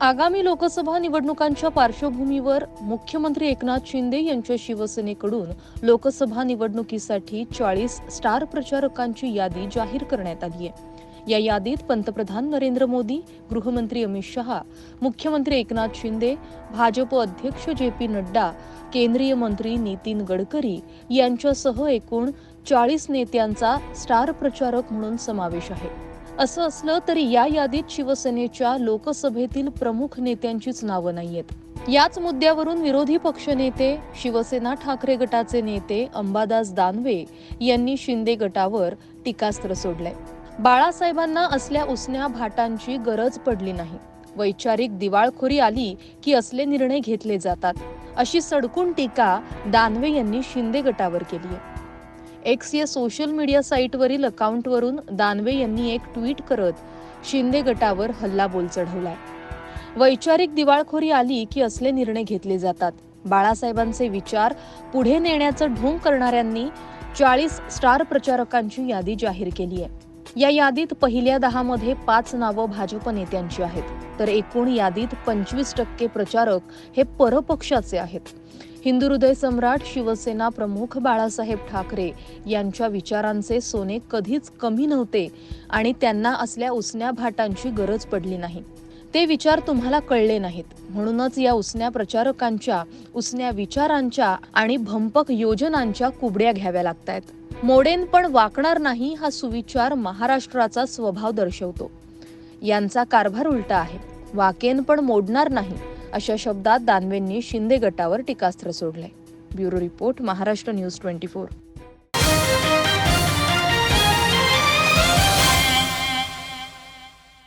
आगामी लोकसभा निवडणुकांच्या पार्श्वभूमीवर मुख्यमंत्री एकनाथ शिंदे यांच्या शिवसेनेकडून लोकसभा निवडणुकीसाठी चाळीस स्टार प्रचारकांची यादी जाहीर करण्यात आली आहे. या यादीत पंतप्रधान नरेंद्र मोदी गृहमंत्री अमित शहा मुख्यमंत्री एकनाथ शिंदे भाजप अध्यक्ष जे पी नड्डा केंद्रीय मंत्री नितीन गडकरी यांच्यासह एकूण चाळीस नेत्यांचा स्टार प्रचारक म्हणून समावेश आहे. असं असलं तरी या यादीत शिवसेनेच्या लोकसभेतील प्रमुख नेत्यांचीच नावं नाहीयेत. याच मुद्द्यावरून विरोधी पक्षनेते शिवसेना ठाकरे गटाचे नेते अंबादास दानवे यांनी शिंदे गटावर टीकास्त्र सोडलंय. बाळासाहेबांना असल्या उसन्या भाटांची गरज पडली नाही. वैचारिक दिवाळखोरी आली की असले निर्णय घेतले जातात. अशी सडकून टीका दानवे यांनी शिंदे गटावर केली आहे एक्स या सोशल मीडिया साईटवरील अकाउंटवरून दानवे यांनी एक ट्विट करत शिंदे गटावर हल्लाबोल चढवलाय वैचारिक दिवाळखोरी आली की असले निर्णय घेतले जातात. बाळासाहेबांचे विचार पुढे नेण्याचं ढोंग करणाऱ्यांनी चाळीस स्टार प्रचारकांची यादी जाहीर केली आहे. या यादीत पहिल्या दहामध्ये पाच नावं भाजप नेत्यांची आहेत. तर एकूण यादीत पंचवीस टक्के प्रचारक हे परपक्षाचे आहेत. हिंदू हृदय सम्राट शिवसेना प्रमुख बाळासाहेब ठाकरे यांच्या विचारांचे सोने कधीच कमी नव्हते आणि त्यांना असल्या उसन्या भाटांची गरज पडली नाही. ते विचार तुम्हाला कळले नाहीत. म्हणूनच या उसन्या प्रचारकांच्या उसन्या विचारांच्या आणि भंपक योजनांच्या कुबड्या घ्याव्या लागतायत. मोडेन पण वाकणार नाही हा सुविचार महाराष्ट्राचा स्वभाव दर्शवतो. यांचा कारभार उलटा आहे. वाकेन पण मोडणार नाही. अशा शब्दात दानवेंनी शिंदे गटावर टीकास्त्र सोडले. Bureau report Maharashtra news twenty four.